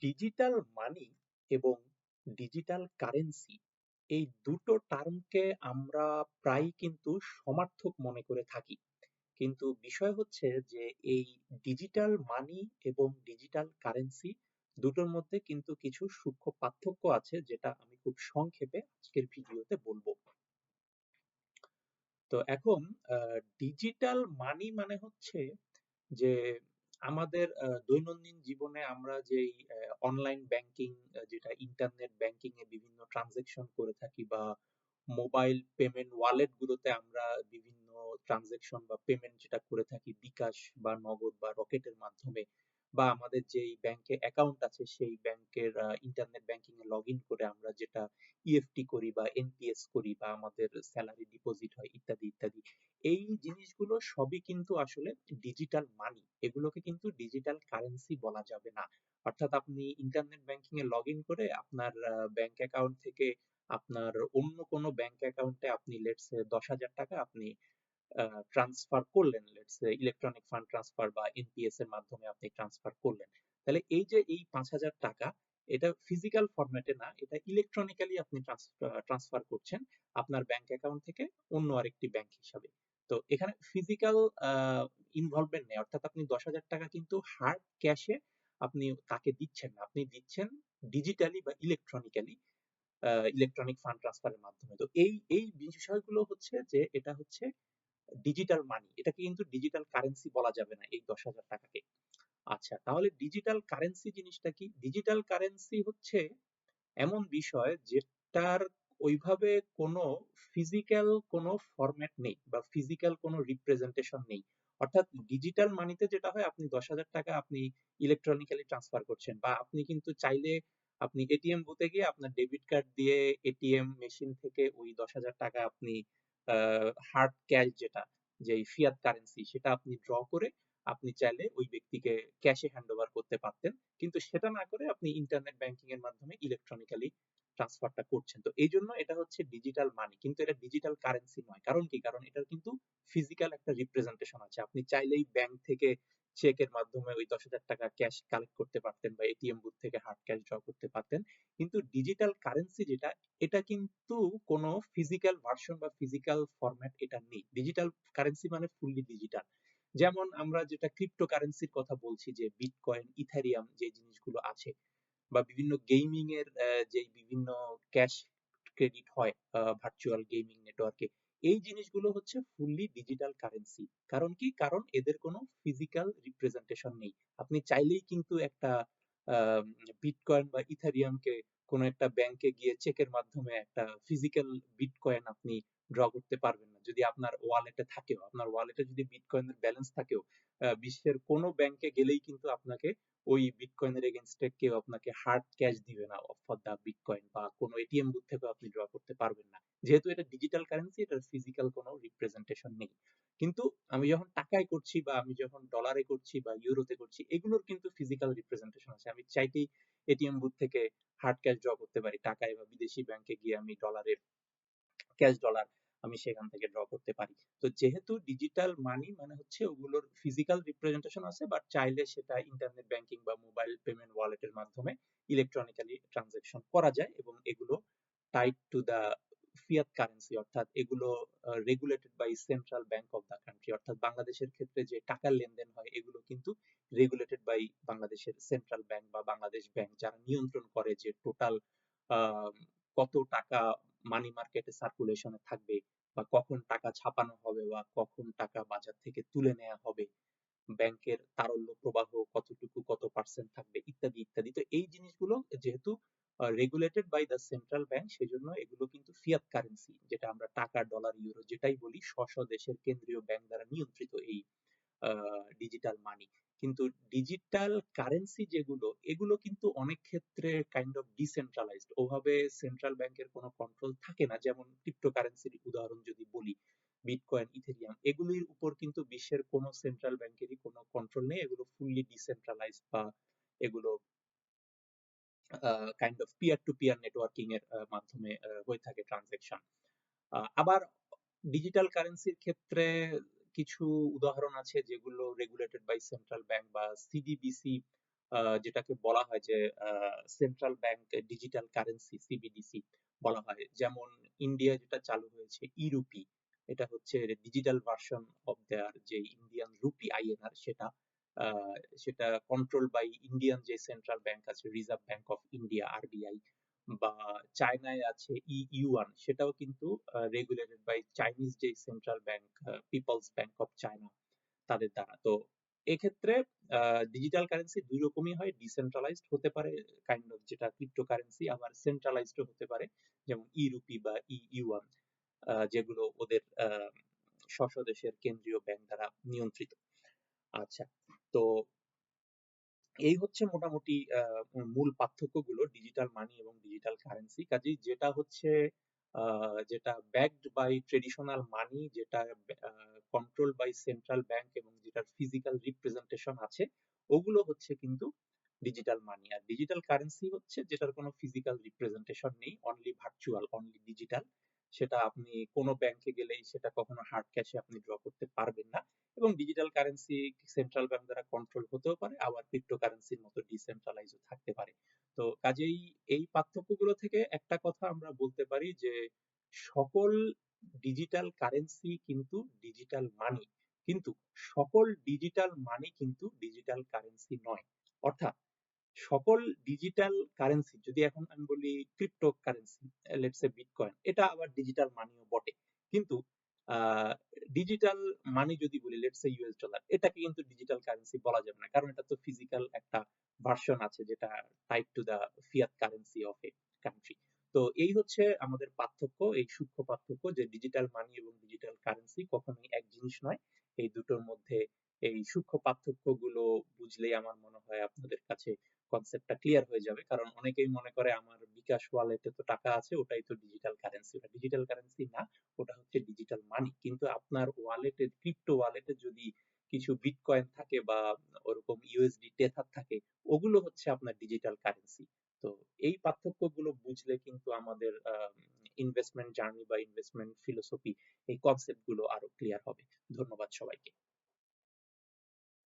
Digital money এবং digital currency এই দুটো টার্মকে আমরা প্রায় কিন্তু সমার্থক মনে করে থাকি। কিন্তু বিষয় হচ্ছে যে এই ডিজিটাল মানি এবং ডিজিটাল কারেন্সি দুটোর মধ্যে কিন্তু কিছু সূক্ষ্ম পার্থক্য আছে যেটা আমি খুব সংক্ষেপে আজকের ভিডিওতে বলব। তো এখন ডিজিটাল মানি মানে হচ্ছে যে আমাদের দৈনন্দিন জীবনে আমরা যেই অনলাইন ব্যাংকিং যেটা ইন্টারনেট ব্যাংকিং এ বিভিন্ন ট্রানজেকশন করে থাকি বা মোবাইল পেমেন্ট ওয়ালেট গুলোতে আমরা বিভিন্ন ট্রানজেকশন বা পেমেন্ট যেটা করে থাকি বিকাশ বা নগদ বা রকেটের মাধ্যমে বা আমাদের যেই ব্যাংকে অ্যাকাউন্ট আছে, সেই ব্যাংকের ইন্টারনেট ব্যাংকিং এ লগ করে আমরা যেটা ইএফটি e করি বা এনপিএস করি বা আমাদের স্যালারি ডিপোজিট হয়, ইত্যাদি ইত্যাদি, এই জিনিসগুলো সবই কিন্তু আসলে ডিজিটাল মানি এগুলোকে কিন্তু ডিজিটাল কারেন্সি বলা যাবে না। অর্থাৎ আপনি ইন্টারনেট ব্যাংকিং এ লগ ইন করে আপনার ব্যাংক অ্যাকাউন্ট থেকে আপনার অন্য কোনো ব্যাংক অ্যাকাউন্টে আপনি লেটস দশ হাজার টাকা আপনি ট্রান্সফার করলেন লেটস ইলেকট্রনিক ফান্ড ট্রান্সফার বা এনপিএস এর মাধ্যমে আপনি ট্রান্সফার করলেন, তাহলে এই যে এই পাঁচ হাজার টাকা, এটা ফিজিক্যাল ফরম্যাটে না, এটা ইলেকট্রনিক্যালি আপনি ট্রান্সফার করছেন আপনার ব্যাংক অ্যাকাউন্ট থেকে অন্য আরেকটি ব্যাংক হিসাবে। তো এখানে ফিজিক্যাল ইনভলভমেন্ট নেই, অর্থাৎ আপনি দশ হাজার টাকা কিন্তু হার্ড ক্যাশে আপনি তাকে দিচ্ছেন না, আপনি দিচ্ছেন ডিজিটালি বা ইলেকট্রনিক্যালি ইলেকট্রনিক ফান্ড ট্রান্সফারের মাধ্যমে। তো এই এই বিষয়গুলো হচ্ছে যে, এটা হচ্ছে ডিজিটাল মানি এটাকে কিন্তু ডিজিটাল কারেন্সি বলা যাবে না, এই দশ হাজার টাকাকে। আচ্ছা তাহলে ডিজিটাল কারেন্সি জিনিসটা কি? ডিজিটাল কারেন্সি হচ্ছে এমন বিষয় যেটার ওইভাবে কোনো ফিজিক্যাল কোনো ফরম্যাট নেই বা ফিজিক্যাল কোনো রিপ্রেজেন্টেশন নেই। অর্থাৎ ডিজিটাল মানিতে যেটা হয়, আপনি দশ হাজার টাকা আপনি ইলেকট্রনিক্যালি ট্রান্সফার করছেন বা আপনি কিন্তু চাইলে আপনি এটিএম বুথে গিয়ে আপনার ডেবিট কার্ড দিয়ে এটিএম মেশিন থেকে ওই দশ হাজার টাকা আপনি হার্ড ক্যাশ যেটা যে ফিয়াত কারেন্সি সেটা আপনি ড্র করে আপনি চাইলে ওই ব্যক্তিকে ক্যাশে করতে পারতেন। কিন্তু সেটা না করে আপনি ইন্টারনেট ব্যাংকিং এর মাধ্যমে ইলেকট্রনিক্যালি ট্রান্সফারটা করছেন। তো এই জন্য এটা হচ্ছে ডিজিটাল মানি কিন্তু এটা ডিজিটাল কারেন্সি নয়। কারণ কি? কারণ এটার কিন্তু ফিজিক্যাল একটা রিপ্রেজেন্টেশন আছে। আপনি চাইলেই ব্যাংক থেকে চেকের মাধ্যমে ওই দশ হাজার টাকা ক্যাশ কালেক্ট করতে পারতেন বা এটিএম বুথ থেকে হার্ড ক্যাশ ড্র করতে পারতেন। কিন্তু ডিজিটাল কারেন্সি যেটা, এটা কিন্তু কোনো ফিজিক্যাল ভার্সন বা ফিজিক্যাল ফরম্যাট এটা নেই। ডিজিটাল কারেন্সি মানে ফুললি ডিজিটাল যেমন আমরা যেটা ক্রিপ্টোকারেন্সির কথা বলছি যে বিটকয়েন ইথারিয়াম যে জিনিসগুলো আছে বা বিভিন্ন গেমিং এর যে বিভিন্ন ক্যাশ ক্রেডিট হয় ভার্চুয়াল গেমিং নেটওয়ার্কে এই জিনিসগুলো হচ্ছে ফুললি ডিজিটাল কারেন্সি কারণ কি? কারণ এদের কোনো ফিজিক্যাল রিপ্রেজেন্টেশন নেই। আপনি চাইলেই কিন্তু একটা বিটকয়েন বা ইথারিয়ামকে কোনো একটা ব্যাংকে গিয়ে চেকের মাধ্যমে একটা ফিজিক্যাল বিটকয়েন আপনি ড্র করতে পারবেন না। যদি আপনার ওয়ালেটে থাকেও, আপনার ওয়ালেটে যদি বিটকয়েনের ব্যালেন্স থাকেও বিশ্বের কোনো ব্যাংকে গেলেই কিন্তু আপনাকে ওই বিটকয়েনের এগেনস্টে কেউ আপনাকে হার্ড ক্যাশ দিবে না ফর দা বিটকয়েন বা কোনো এটিএম বুথ থেকেও আপনি ড্র করতে পারবেন না। যেহেতু এটা ডিজিটাল কারেন্সি এটার ফিজিক্যাল কোনো রিপ্রেজেন্টেশন নেই। কিন্তু আমি যখন টাকায় করছি বা আমি যখন ডলারে করছি বা ইউরোতে করছি, এগুলোর কিন্তু ফিজিক্যাল রিপ্রেজেন্টেশন আছে। আমি চাইতেই এটিএম বুথ থেকে হার্ড ক্যাশ ড্র করতে পারি। টাকায় বা বিদেশি ব্যাংকে গিয়ে আমি ডলারে ক্যাশ ডলার আমি সেখান থেকে ড্র করতে পারি। তো যেহেতু ডিজিটাল মানি মানে হচ্ছে ওগুলোর ফিজিক্যাল রিপ্রেজেন্টেশন আছে বাট চাইলে সেটা ইন্টারনেট ব্যাংকিং বা মোবাইল পেমেন্ট ওয়ালেটের মাধ্যমে ইলেকট্রনিক্যালি ট্রানজাকশন করা যায় এবং এগুলো tied to the fiat currency অর্থাৎ এগুলো regulated by central bank of the country অর্থাৎ বাংলাদেশের ক্ষেত্রে যে টাকার লেনদেন হয়, এগুলো বাংলাদেশের সেন্ট্রাল ব্যাংক বা বাংলাদেশ ব্যাংক যারা নিয়ন্ত্রণ করে যে টোটাল কত টাকা মানি মার্কেটে সার্কুলেশনে থাকবে বা কখন টাকা ছাপানো হবে বা কখন টাকা বাজার থেকে তুলে নেওয়া হবে ব্যাংকের তারল্য প্রবাহ কতটুকু, কত পার্সেন্ট থাকবে ইত্যাদি ইত্যাদি। তো এই জিনিসগুলো যেহেতু regulated by the central bank সেজন্য এগুলো কিন্তু ফিয়াত কারেন্সি যেটা আমরা টাকা ডলার ইউরো যেটাই বলি স্ব দেশের কেন্দ্রীয় ব্যাংক দ্বারা নিয়ন্ত্রিত এই ডিজিটাল মানি কিন্তু ডিজিটাল কারেন্সি যেগুলো, এগুলো কিন্তু অনেক ক্ষেত্রে কাইন্ড অফ ডিসেন্ট্রালাইজড ওভাবে সেন্ট্রাল ব্যাংকের কোনো কন্ট্রোল থাকে না। যেমন ক্রিপ্টোকারেন্সির উদাহরণ যদি বলি বিটকয়েন ইথেরিয়াম এগুলির উপর কিন্তু বিশ্বের কোনো সেন্ট্রাল ব্যাংকেরই কোনো কন্ট্রোল নেই। এগুলো ফুললি ডিসেন্ট্রালাইজড বা এগুলো kind of peer to peer networking এর মাধ্যমে হয়ে থাকে ট্রানজেকশন আবার ডিজিটাল কারেন্সির ক্ষেত্রে কিছু উদাহরণ আছে যেগুলো রেগুলেটেড বাই সেন্ট্রাল ব্যাংক বা সিডিবিসি যেটাকে বলা হয় যে central bank digital currency CBDC বলা হয়। যেমন ইন্ডিয়া যেটা চালু হয়েছে ইরুপি এটা হচ্ছে ডিজিটাল ভার্সন অফ দেয়ার যে ইন্ডিয়ান রুপি আইএনআর সেটা সেটা কন্ট্রোল বাই ইন্ডিয়ান যে সেন্ট্রাল ব্যাংক আছে reserve bank of India RBI বা চায়নায় আছে ইউয়ান সেটাও কিন্তু রেগুলেটেড বাই চাইনিজ যে central bank people's bank of China তাদের দ্বারা। তো এক্ষেত্রে ডিজিটাল কারেন্সি দুই রকমই হয় ডিসেন্ট্রালাইজড হতে পারে কাইন্ড অফ যেটা ক্রিপ্টোকারেন্সি আবার সেন্ট্রালাইজড হতে পারে, যেমন ই রুপি বা ই ইউয়ান যেগুলো ওদের স্ব দেশের কেন্দ্রীয় ব্যাংক দ্বারা নিয়ন্ত্রিত। আচ্ছা তো এই হচ্ছে মোটামুটি মূল পার্থক্যগুলো ডিজিটাল মানি এবং ডিজিটাল কারেন্সি কাজেই যেটা হচ্ছে যেটা ব্যাকড বাই ট্রেডিশনাল মানি যেটা কন্ট্রোল বাই সেন্ট্রাল ব্যাংক এবং যেটার ফিজিক্যাল রিপ্রেজেন্টেশন আছে, ওগুলো হচ্ছে কিন্তু ডিজিটাল মানি আর ডিজিটাল কারেন্সি হচ্ছে যেটার কোনো ফিজিক্যাল রিপ্রেজেন্টেশন নেই অনলি ভার্চুয়াল অনলি ডিজিটাল সেটা আপনি কোনো ব্যাংকে গেলেই সেটা কখনো হার্ড ক্যাশে আপনি ড্র করতে পারবেন না। এবং ডিজিটাল কারেন্সি সেন্ট্রাল ব্যাংক দ্বারা কন্ট্রোল হতেও পারে, আবার ক্রিপ্টোকারেন্সির মতো ডিসেন্ট্রালাইজও থাকতে পারে। তো কাজেই এই পার্থক্যগুলো থেকে একটা কথা আমরা বলতে পারি যে, সকল ডিজিটাল কারেন্সি কিন্তু ডিজিটাল মানি কিন্তু সকল ডিজিটাল মানি কিন্তু ডিজিটাল কারেন্সি নয়। অর্থাৎ সকল ডিজিটাল কারেন্সি যদি এখন আমি বলি crypto currency let's a bitcoin এটা আবার ডিজিটাল মানিও বটে। কিন্তু ডিজিটাল মানি যদি বলি লেটস এ ইউএস ডলার এটাকে কিন্তু ডিজিটাল কারেন্সি বলা যাবে না। কারণ এটা তো ফিজিক্যাল একটা ভার্সন আছে যেটা type to the fiat currency of a country তো এই হচ্ছে আমাদের পার্থক্য, এই সূক্ষ্ম পার্থক্য যে ডিজিটাল মানি এবং ডিজিটাল কারেন্সি কখনোই এক জিনিস নয়। এই দুটোর মধ্যে এই সূক্ষ্ম পার্থক্যগুলো বুঝলেই আমার মনে হয় আপনাদের কাছে কনসেপ্টটা ক্লিয়ার হয়ে যাবে। কারণ অনেকেই মনে করে আমার বিকাশ ওয়ালেটে তো টাকা আছে, ওটাই তো ডিজিটাল কারেন্সি ওটা ডিজিটাল কারেন্সি না, ওটা হচ্ছে ডিজিটাল মানি কিন্তু আপনার ওয়ালেটে ক্রিপ্টো ওয়ালেটে যদি কিছু বিটকয়েন থাকে বা ওরকম ইউএসডি টেথার থাকে, ওগুলো হচ্ছে আপনার ডিজিটাল কারেন্সি তো এই পার্থক্যগুলো বুঝলে কিন্তু আমাদের ইনভেস্টমেন্ট জার্নি বা ইনভেস্টমেন্ট ফিলোসফি এই কনসেপ্টগুলো আরও ক্লিয়ার হবে। ধন্যবাদ সবাইকে।